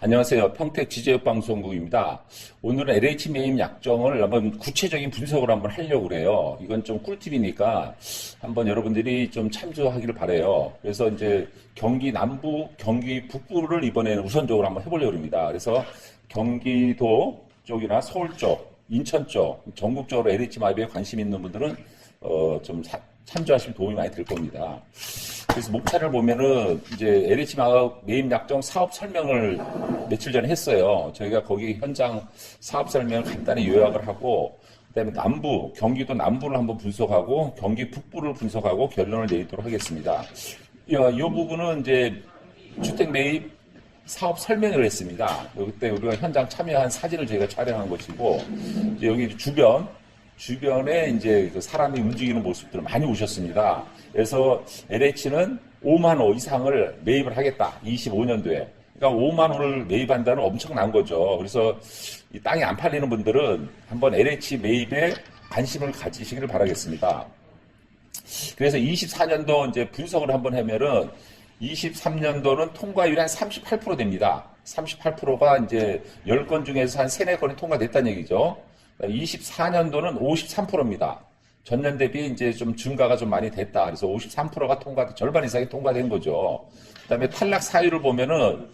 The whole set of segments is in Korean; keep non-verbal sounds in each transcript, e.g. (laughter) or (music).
안녕하세요. 평택 지제역방송국입니다. 오늘은 LH 메임 약정을 한번 구체적인 분석을 한번 하려고 그래요. 이건 좀 꿀팁이니까 한번 여러분들이 좀 참조하기를 바래요. 그래서 이제 경기 남부, 경기 북부를 이번에는 우선적으로 한번 해보려고 합니다. 그래서 경기도 쪽이나 서울 쪽, 인천 쪽, 전국적으로 LH 마이비에 관심 있는 분들은 어, 좀 사- 참조하시면 도움이 많이 될 겁니다. 그래서 목차를 보면은 이제 LH 마을 메임 약정 사업 설명을 며칠 전에 했어요. 저희가 거기 현장 사업 설명을 간단히 요약을 하고 그다음에 남부 경기도 남부를 한번 분석하고 경기 북부를 분석하고 결론을 내리도록 하겠습니다. 이, 이 부분은 이제 주택 매입 사업 설명을 했습니다. 그때 우리가 현장 참여한 사진을 저희가 촬영한 것이고 여기 주변 주변에 이제 그 사람이 움직이는 모습들을 많이 오셨습니다. 그래서 LH는 5만 호 이상을 매입을 하겠다. 25년도에. 그러니까 5만 호를 매입한다는 엄청난 거죠. 그래서 이 땅이 안 팔리는 분들은 한번 LH 매입에 관심을 가지시기를 바라겠습니다. 그래서 24년도 이제 분석을 한번 하면은 23년도는 통과율이 한 38% 됩니다. 38%가 이제 10건 중에서 한 3, 4건이 통과됐다는 얘기죠. 24년도는 53%입니다. 전년 대비 이제 좀 증가가 좀 많이 됐다. 그래서 53%가 통과, 절반 이상이 통과된 거죠. 그 다음에 탈락 사유를 보면은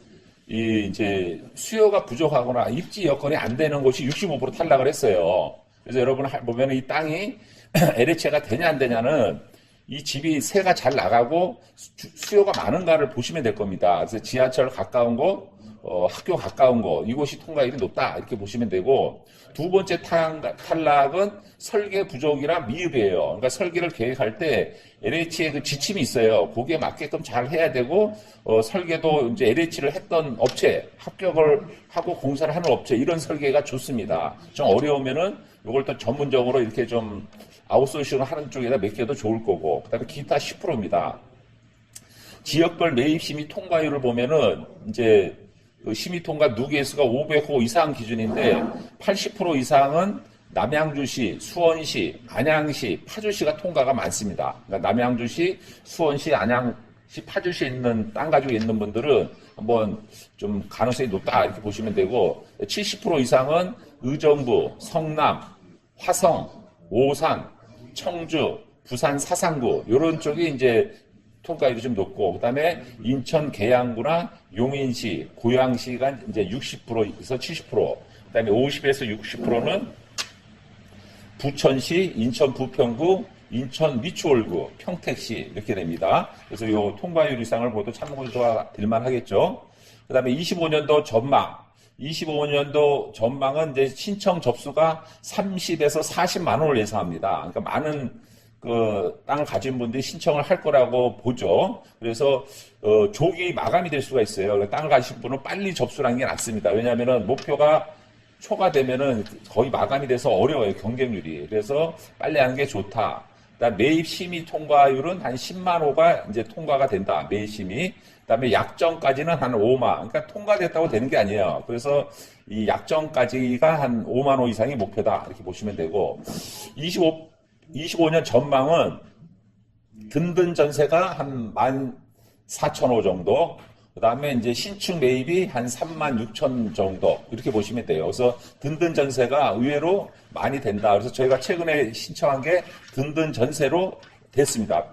이 이제 수요가 부족하거나 입지 여건이 안 되는 곳이 65% 탈락을 했어요. 그래서 여러분 할- 보면은 이 땅이 (clears throat) LH가 되냐 안 되냐는 이 집이 새가 잘 나가고 수- 수요가 많은가를 보시면 될 겁니다. 그래서 지하철 가까운 곳, 어, 학교 가까운 곳, 이곳이 통과율이 높다. 이렇게 보시면 되고, 두 번째 탈- 탈락은 설계 부족이라 미흡이에요. 그러니까 설계를 계획할 때 LH의 그 지침이 있어요. 거기에 맞게끔 잘 해야 되고, 어, 설계도 이제 LH를 했던 업체, 합격을 하고 공사를 하는 업체, 이런 설계가 좋습니다. 좀 어려우면은 이걸 또 전문적으로 이렇게 좀 아웃소싱을 하는 쪽에다 맡겨도 좋을 거고, 그 다음에 기타 10%입니다. 지역별 매입 심의 통과율을 보면은 이제 그 심의 통과 누계수가 500호 이상 기준인데 80% 이상은 남양주시, 수원시, 안양시, 파주시가 통과가 많습니다. 그러니까 남양주시, 수원시, 안양시, 파주시에 있는 땅 가지고 있는 분들은 한번 좀 가능성이 높다 이렇게 보시면 되고 70% 이상은 의정부, 성남, 화성, 오산, 청주, 부산 사상구 이런 쪽이 이제 통과율이 좀 높고 그다음에 인천 계양구나 용인시, 고양시가 이제 60%에서 70%, 그다음에 50에서 60%는 부천시, 인천 부평구, 인천 미추홀구, 평택시 이렇게 됩니다. 그래서 요 통과율 이상을 모두 참고가 될 만 하겠죠. 그다음에 25년도 전망. 25년도 전망은 이제 신청 접수가 30에서 40만 원을 예상합니다. 그러니까 많은 그 땅을 가진 분들이 신청을 할 거라고 보죠. 그래서 어, 조기 마감이 될 수가 있어요. 땅을 가신 분은 빨리 접수를 하는 게 낫습니다. 왜냐하면은 목표가 초과되면은 거의 마감이 돼서 어려워요 경쟁률이. 그래서 빨리 하는 게 좋다. 그다음 매입 심의 통과율은 한 10만 호가 이제 통과가 된다. 매입 심의. 그다음에 약정까지는 한 5만. 그러니까 통과됐다고 되는 게 아니에요. 그래서 이 약정까지가 한 5만 호 이상이 목표다. 이렇게 보시면 되고 25 25년 전망은 든든 전세가 한 14,000호 정도, 그 다음에 이제 신축 매입이 한 3만 6천 정도, 이렇게 보시면 돼요. 그래서 든든 전세가 의외로 많이 된다. 그래서 저희가 최근에 신청한 게 든든 전세로 됐습니다.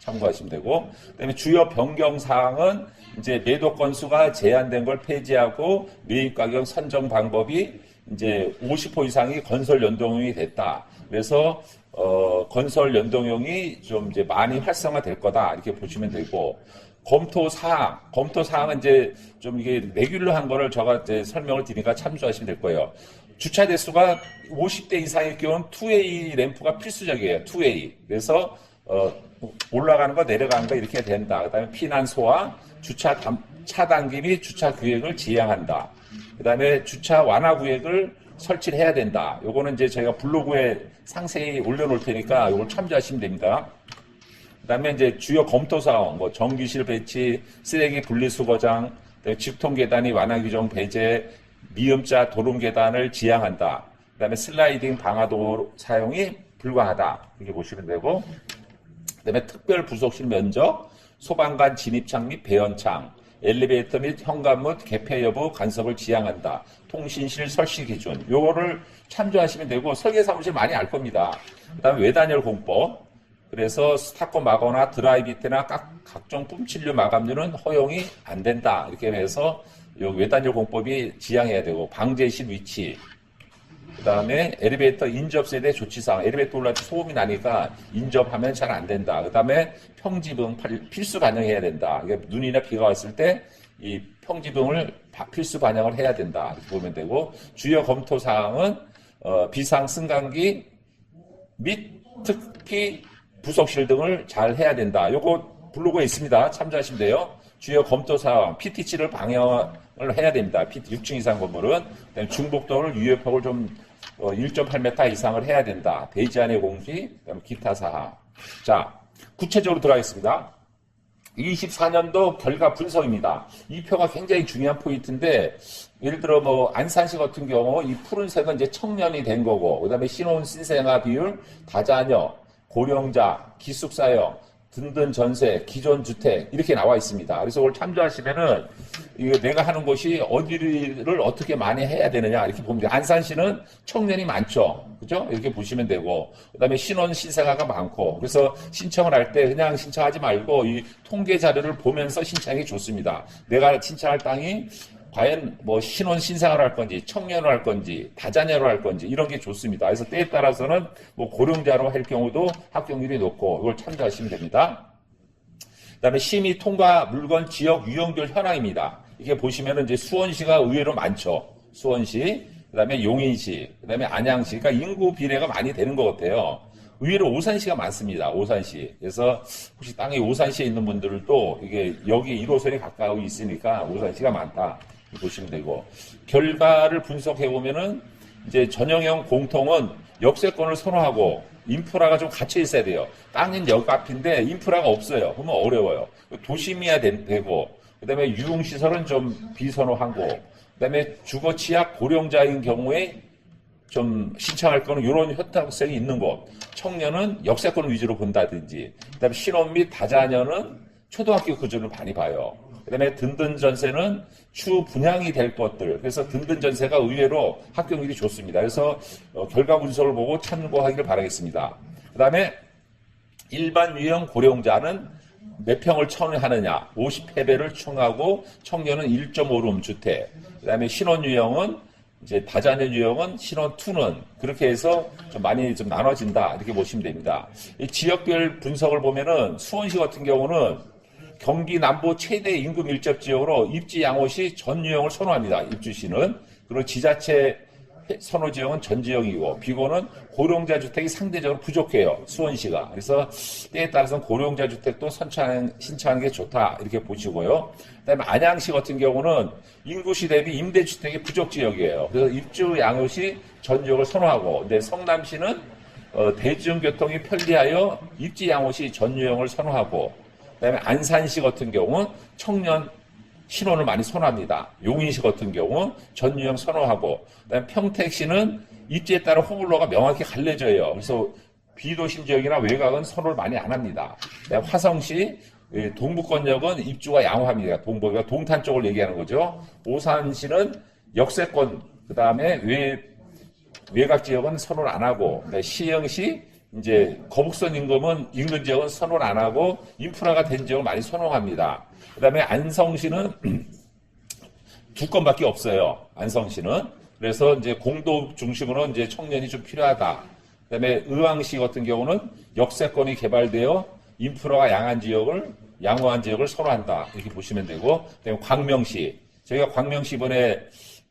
참고하시면 되고, 그 다음에 주요 변경 사항은 이제 매도 건수가 제한된 걸 폐지하고 매입 가격 선정 방법이 이제 50호 이상이 건설 연동형이 됐다. 그래서 어, 건설 연동형이 좀 이제 많이 활성화될 거다 이렇게 보시면 되고 검토 사항, 검토 사항은 이제 좀 이게 레귤러 한 거를 제가 이제 설명을 드리니까 참조하시면 될 거예요. 주차 대수가 50대 이상일 경우는 2A 램프가 필수적이에요. 2A. 그래서 어, 올라가는 거 내려가는 거 이렇게 된다. 그다음에 피난 소화, 주차 담- 차단기 및 주차 구획을 지향한다. 그 다음에 주차 완화 구획을 설치를 해야 된다. 요거는 이제 저희가 블로그에 상세히 올려놓을 테니까 이걸 참조하시면 됩니다. 그 다음에 이제 주요 검토 사항, 뭐 전기실 배치, 쓰레기 분리수거장, 직통 계단이 완화 규정 배제, 미음자 도름 계단을 지향한다. 그 다음에 슬라이딩 방화도 사용이 불가하다. 이렇게 보시면 되고, 그 다음에 특별 부속실 면적, 소방관 진입창 및 배연창, 엘리베이터 및 현관문 개폐 여부 간섭을 지향한다. 통신실 설치 기준. 요거를 참조하시면 되고 설계 사무실 많이 알 겁니다. 그다음에 외단열 공법. 그래서 스타커 마거나 드라이비트나 각, 각종 뿜칠류 마감류는 허용이 안 된다. 이렇게 해서 요 외단열 공법이 지향해야 되고 방제실 위치. 그 다음에 엘리베이터 인접 세대 조치사항. 엘리베이터 올라갈 때 소음이 나니까 인접하면 잘 안 된다. 그 다음에 평지붕 팔- 필수 반영해야 된다. 이게 눈이나 비가 왔을 때 이 평지붕을 바- 필수 반영을 해야 된다. 이렇게 보면 되고 주요 검토 사항은 어, 비상 승강기 및 특히 부속실 등을 잘 해야 된다. 요거 블로그에 있습니다. 참조하시면 돼요. 주요 검토 사항, PT치를 방영을 해야 됩니다. PT 6층 이상 건물은 중복도를 유효폭을 좀 어, 1.8m 이상을 해야 된다. 대지 안의 공지, 그다음에 기타 사항. 자, 구체적으로 들어가겠습니다. 24년도 결과 분석입니다. 이 표가 굉장히 중요한 포인트인데 예를 들어 뭐 안산시 같은 경우 이 푸른색은 이제 청년이 된 거고 그 다음에 신혼 신생아 비율, 다자녀, 고령자, 기숙사형, 든든 전세, 기존 주택 이렇게 나와 있습니다. 그래서 그걸 참조하시면은 이거 내가 하는 것이 어디를 어떻게 많이 해야 되느냐 이렇게 돼요. 안산시는 청년이 많죠. 그죠? 이렇게 보시면 되고 그다음에 신혼 신생아가 많고 그래서 신청을 할 때 그냥 신청하지 말고 이 통계 자료를 보면서 신청이 좋습니다. 내가 신청할 땅이 과연 뭐 신혼 신생을 할 건지 청년을 할 건지 다자녀로 할 건지 이런 게 좋습니다. 그래서 때에 따라서는 뭐 고령자로 할 경우도 합격률이 높고 이걸 참조하시면 됩니다. 그다음에 심의 통과 물건 지역 유형별 현황입니다. 이게 보시면은 이제 수원시가 의외로 많죠. 수원시, 그다음에 용인시, 그다음에 안양시, 그러니까 인구 비례가 많이 되는 것 같아요. 의외로 오산시가 많습니다. 오산시. 그래서 혹시 땅이 오산시에 있는 분들도 이게 여기 1호선에 가까이 있으니까 오산시가 많다. 보시면 되고 결과를 분석해 보면은 이제 전형형 공통은 역세권을 선호하고 인프라가 좀 갇혀 있어야 돼요. 땅은 역 앞인데 인프라가 없어요. 그러면 어려워요. 도심이야 되- 되고 그다음에 유흥 시설은 좀 비선호하고 그다음에 주거 취약 고령자인 경우에 좀 신청할 거는 이런 현탁성이 있는 곳. 청년은 역세권 위주로 본다든지, 그다음에 신혼 및 다자녀는 초등학교 기준을 많이 봐요. 그다음에 든든 전세는 추 분양이 될 것들. 그래서 든든 전세가 의외로 합격률이 좋습니다. 그래서 어, 결과 분석을 보고 참고하기를 바라겠습니다. 그다음에 일반 유형 고령자는 몇 평을 청하느냐, 50패배를 청하고 청년은 1.5룸 주택, 그 다음에 신혼 유형은 이제 다자녀 유형은 신혼 2는 그렇게 해서 좀 많이 좀 나눠진다 이렇게 보시면 됩니다. 이 지역별 분석을 보면은 수원시 같은 경우는 경기 남부 최대 임금 밀접 지역으로 입지 양호시 전 유형을 선호합니다. 입주시는 그리고 지자체 선호 지역은 전 지역이고 비고는 고령자 주택이 상대적으로 부족해요. 수원시가. 그래서 때에 따라서는 고령자 주택도 선창 신청하는 게 좋다. 이렇게 보시고요. 그다음에 안양시 같은 경우는 인구시 대비 임대 주택이 부족 지역이에요. 그래서 입주 양호시 전 지역을 선호하고 근데 성남시는 어, 대중교통이 편리하여 입지 양호시 전 유형을 선호하고 그다음에 안산시 같은 경우는 청년 신혼을 많이 선호합니다. 용인시 같은 경우 전유형 선호하고 그다음에 평택시는 입지에 따라 호불호가 명확히 갈려져요. 그래서 비도심 지역이나 외곽은 선호를 많이 안 합니다. 화성시 예, 동북권역은 입주가 양호합니다. 동북가 동탄 쪽을 얘기하는 거죠. 오산시는 역세권 그다음에 외 외곽 지역은 선호를 안 하고 네, 시흥시 이제 거북선 임금은 인근 지역은 선호를 안 하고 인프라가 된 지역을 많이 선호합니다. 그다음에 안성시는 (clears throat) 두 건밖에 없어요. 안성시는 그래서 이제 공도 중심으로 이제 청년이 좀 필요하다. 그다음에 의왕시 같은 경우는 역세권이 개발되어 인프라가 양한 지역을 양호한 지역을 선호한다 이렇게 보시면 되고 그다음에 광명시 저희가 광명시 이번에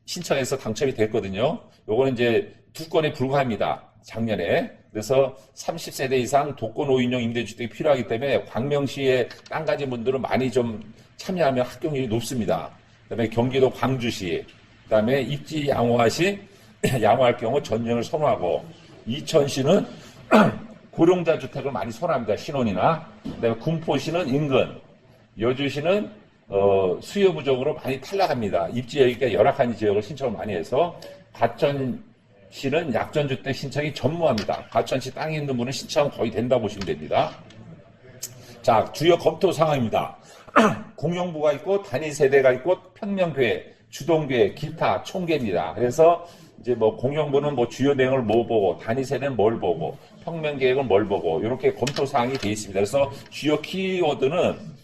신청해서 당첨이 됐거든요. 요거는 이제 두 건에 불과합니다. 작년에. 그래서 30세대 이상 독거 노인용 임대주택이 필요하기 때문에 광명시의 땅 가진 분들은 많이 좀 참여하면 합격률이 높습니다. 그다음에 경기도 광주시, 그다음에 입지 양호하시 (clears throat) 양호할 경우 전형을 선호하고 이천시는 (clears throat) 고령자 주택을 많이 선호합니다. 신혼이나 그다음에 군포시는 인근, 여주시는 어, 수요 부족으로 많이 탈락합니다. 입지 여기가 열악한 지역을 신청을 많이 해서 과천 시는 약전주택 신청이 전무합니다. 과천시 땅이 있는 분은 신청 거의 된다 보시면 됩니다. 자, 주요 검토 상황입니다. (clears throat) 공용부가 있고 단위 세대가 있고 평면교회, 주동교회, 기타, 총계입니다. 그래서 이제 뭐 공용부는 뭐 주요 내용을 뭐 보고 단위 세대는 뭘 보고 평면 계획은 뭘 보고 이렇게 검토 사항이 되어 있습니다. 그래서 주요 키워드는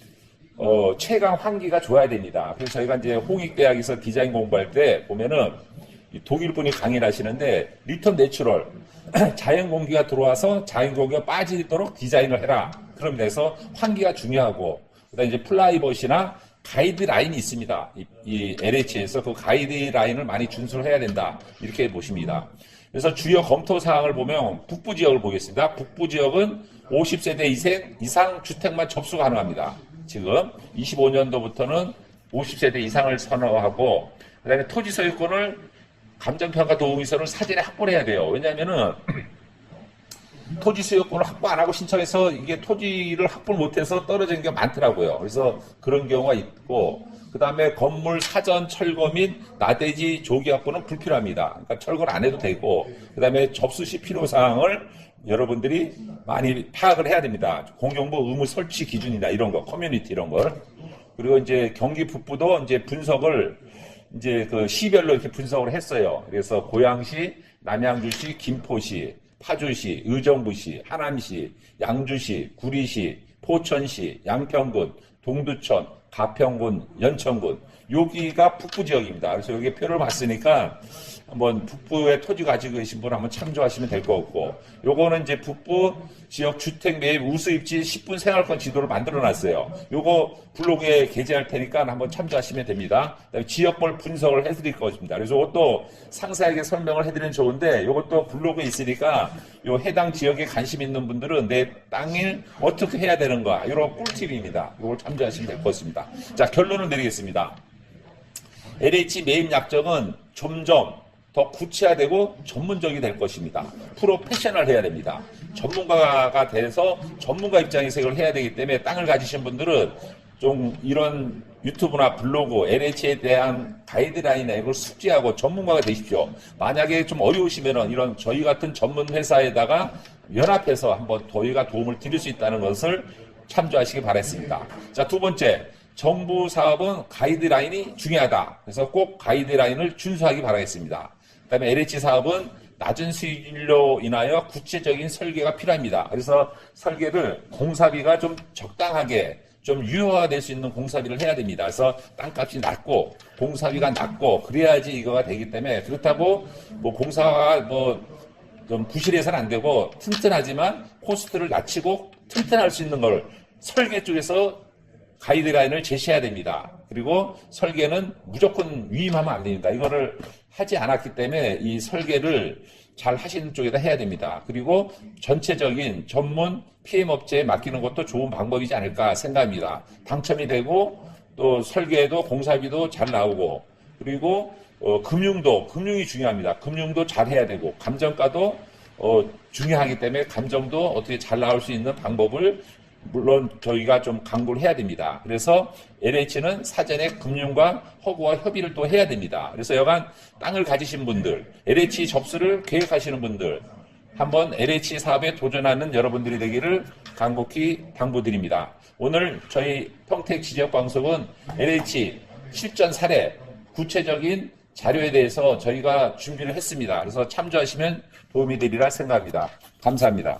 어, 최강 환기가 좋아야 됩니다. 그래서 저희가 이제 홍익대학에서 디자인 공부할 때 보면은 이 독일 분이 강의를 하시는데 리턴 내추럴 (clears throat) 자연 공기가 들어와서 자연 공기가 빠지도록 디자인을 해라. 그럼 그래서 환기가 중요하고 그다음 이제 플라이벗이나 가이드라인이 있습니다. 이, 이 LH에서 그 가이드라인을 많이 준수를 해야 된다. 이렇게 보십니다. 그래서 주요 검토 사항을 보면 북부 지역을 보겠습니다. 북부 지역은 50세대 이상, 이상 주택만 접수 가능합니다. 지금 25년도부터는 50세대 이상을 선호하고 그다음에 토지 소유권을 감정평가 도우미서를 사전에 확보를 해야 돼요. 왜냐하면은 (clears throat) 토지 수요권을 확보 안 하고 신청해서 이게 토지를 확보를 못해서 떨어진 게 많더라고요. 그래서 그런 경우가 있고 그 다음에 건물 사전 철거 및 나대지 조기 확보는 불필요합니다. 그러니까 철거를 안 해도 되고 그 다음에 접수 시 필요 사항을 여러분들이 많이 파악을 해야 됩니다. 공정부 의무 설치 기준이나 이런 거, 커뮤니티 이런 걸. 그리고 이제 경기 북부도 이제 분석을 이제 그 시별로 이렇게 분석을 했어요. 그래서 고양시, 남양주시, 김포시, 파주시, 의정부시, 하남시, 양주시, 구리시, 포천시, 양평군, 동두천, 가평군, 연천군 여기가 북부 지역입니다. 그래서 여기 표를 봤으니까 한번 북부에 토지 가지고 계신 분 한번 참조하시면 될 것 같고 요거는 이제 북부 지역 주택 매입 우수 입지 10분 생활권 지도를 만들어 놨어요. 요거 블로그에 게재할 테니까 한번 참조하시면 됩니다. 그다음에 지역별 분석을 해드릴 것입니다. 그래서 이것도 상세하게 설명을 해드리면 좋은데 이것도 블로그에 있으니까 요 해당 지역에 관심 있는 분들은 내 땅을 어떻게 해야 되는가 이런 꿀팁입니다. 이걸 참조하시면 될것 같습니다. 자 결론을 내리겠습니다. LH 매입 약정은 점점 더 구체화되고 전문적이 될 것입니다. 프로페셔널 해야 됩니다. 전문가가 돼서 전문가 입장에서 이걸 해야 되기 때문에 땅을 가지신 분들은 좀 이런 유튜브나 블로그, LH에 대한 가이드라인에 이걸 숙지하고 전문가가 되십시오. 만약에 좀 어려우시면은 이런 저희 같은 전문 회사에다가 연합해서 한번 저희가 도움을 드릴 수 있다는 것을 참조하시기 바랐습니다. 자, 두 번째. 정부 사업은 가이드라인이 중요하다. 그래서 꼭 가이드라인을 준수하기 바라겠습니다. 그 다음에 LH 사업은 낮은 수익률로 인하여 구체적인 설계가 필요합니다. 그래서 설계를 공사비가 좀 적당하게 좀 유효화가 될 수 있는 공사비를 해야 됩니다. 그래서 땅값이 낮고 공사비가 낮고 그래야지 이거가 되기 때문에 그렇다고 뭐 공사가 뭐 좀 부실해서는 안 되고 튼튼하지만 코스트를 낮추고 튼튼할 수 있는 걸 설계 쪽에서 가이드라인을 제시해야 됩니다. 그리고 설계는 무조건 위임하면 안 됩니다. 이거를 하지 않았기 때문에 이 설계를 잘 하시는 쪽에다 해야 됩니다. 그리고 전체적인 전문 PM업체에 맡기는 것도 좋은 방법이지 않을까 생각합니다. 당첨이 되고 또 설계도 공사비도 잘 나오고 그리고 어, 금융도 금융이 중요합니다. 금융도 잘 해야 되고 감정가도 어, 중요하기 때문에 감정도 어떻게 잘 나올 수 있는 방법을 물론 저희가 좀 강구를 해야 됩니다. 그래서 LH는 사전에 금융과 허구와 협의를 또 해야 됩니다. 그래서 여간 땅을 가지신 분들, LH 접수를 계획하시는 분들, 한번 LH 사업에 도전하는 여러분들이 되기를 간곡히 당부드립니다. 오늘 저희 평택 지적 방송은 LH 실전 사례, 구체적인 자료에 대해서 저희가 준비를 했습니다. 그래서 참조하시면 도움이 되리라 생각합니다. 감사합니다.